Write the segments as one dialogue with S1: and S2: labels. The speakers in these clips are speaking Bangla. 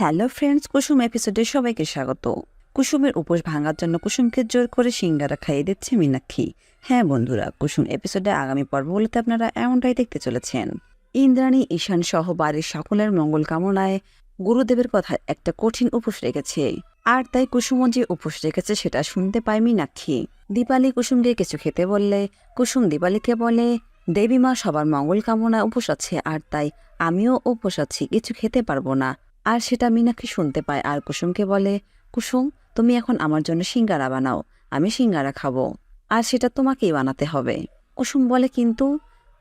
S1: হ্যালো ফ্রেন্ডস কুসুম এপিসোডে সবাইকে স্বাগত। কুসুমের উপোস ভাঙার জন্য কুসুমকে জোর করে সিঙ্গারা খাইয়ে দিচ্ছে মীনাক্ষী। হ্যাঁ বন্ধুরা, কুসুম এপিসোডে আগামী পর্বগুলোতে আপনারা এমনটাই দেখতে চলেছেন। ইন্দ্রাণী, ঈশান সহ বাড়ির সকলের মঙ্গল কামনায় গুরুদেবের কথা একটা কঠিন উপোস রেখেছে। আর তাই কুসুমও যে উপোস রেখেছে সেটা শুনতে পায় মীনাক্ষী। দীপালি কুসুমকে কিছু খেতে বললে, কুসুম দীপালিকে বলে দেবী মা সবার মঙ্গল কামনায় উপোস আছে, আর তাই আমিও উপোস আছি, কিছু খেতে পারব না। আর সেটা মীনাক্ষী শুনতে পায় আর কুসুমকে বলে, কুসুম, তুমি এখন আমার জন্য সিঙ্গারা বানাও, আমি সিঙ্গারা খাব, আর সেটা তোমাকেই বানাতে হবে। কুসুম বলে, কিন্তু?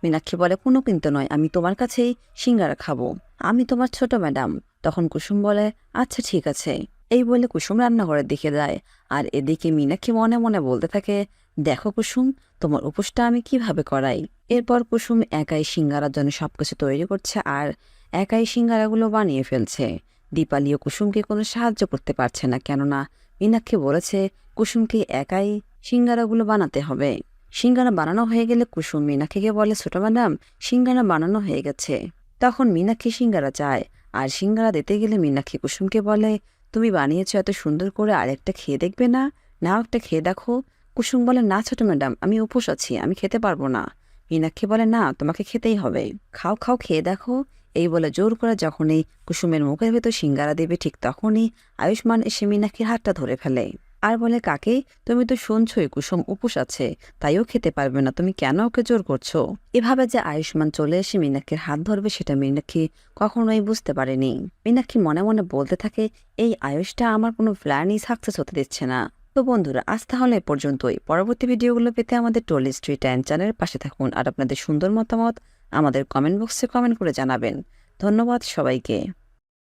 S1: মীনাক্ষী বলে, কোনো কিন্তু নয়, আমি তোমার কাছেই সিঙ্গারা খাব, আমি তোমার ছোট ম্যাডাম। তখন কুসুম বলে আচ্ছা ঠিক আছে। এই বলে কুসুম রান্নাঘরের দিকে যায়, আর এদিকে মীনাক্ষী মনে মনে বলতে থাকে, দেখো কুসুম, তোমার উপোসটা আমি কীভাবে করাই? এরপর কুসুম একাই সিঙ্গারার জন্য সবকিছু তৈরি করছে, আর একাই সিঙ্গারাগুলো বানিয়ে ফেলছে। দীপালি ও কুসুমকে কোনো সাহায্য করতে পারছে না, কেননা মীনাক্ষী বলেছে, কুসুমকে একাই সিঙ্গারাগুলো বানাতে হবে। সিঙ্গারা বানানো হয়ে গেলে কুসুম মীনাক্ষীকে বলে, ছোট ম্যাডাম, সিঙ্গারা বানানো হয়ে গেছে। তখন মীনাক্ষী সিঙ্গারা চায়, আর সিঙ্গারা দিতে গেলে মীনাক্ষী কুসুমকে বলে, তুমি বানিয়েছো এত সুন্দর করে, আরেকটা খেয়ে দেখবে না? নাও একটা খেয়ে দেখো। কুসুম বলে, না ছোট ম্যাডাম, আমি উপোস আছি, আমি খেতে পারব না। মীনাক্ষী বলে, না, তোমাকে খেতেই হবে। খাও খাও, খেয়ে দেখো। এই বলে জোর করে যখনই কুসুমের মুখের ভেতর সিঙ্গারা দেবে, ঠিক তখনই আয়ুষ্মান এসে মীনাক্ষীর হাতটা ধরে ফেলে। আর বলে, কাকে? তুমি তো শুনছই, কুসুম উপোস আছে, তাইও খেতে পারবে না, তুমি কেন ওকে জোর করছ? এভাবে যে আয়ুষ্মান চলে এসে মীনাক্ষীর হাত ধরবে, সেটা মীনাক্ষী কখনোই বুঝতে পারেনি। মীনাক্ষী মনে মনে বলতে থাকে, এই আয়ুষটা আমার কোনো প্ল্যানই সাকসেস হতে দিচ্ছে না। তো বন্ধুরা, আজ তাহলে পর্যন্তই। পরবর্তী ভিডিওগুলো পেতে আমাদের টোল স্ট্রিট অ্যান্ড চ্যানেলের পাশে থাকুন আর আপনাদের সুন্দর মতামত আমাদের কমেন্ট বক্সে কমেন্ট করে জানাবেন। ধন্যবাদ সবাইকে।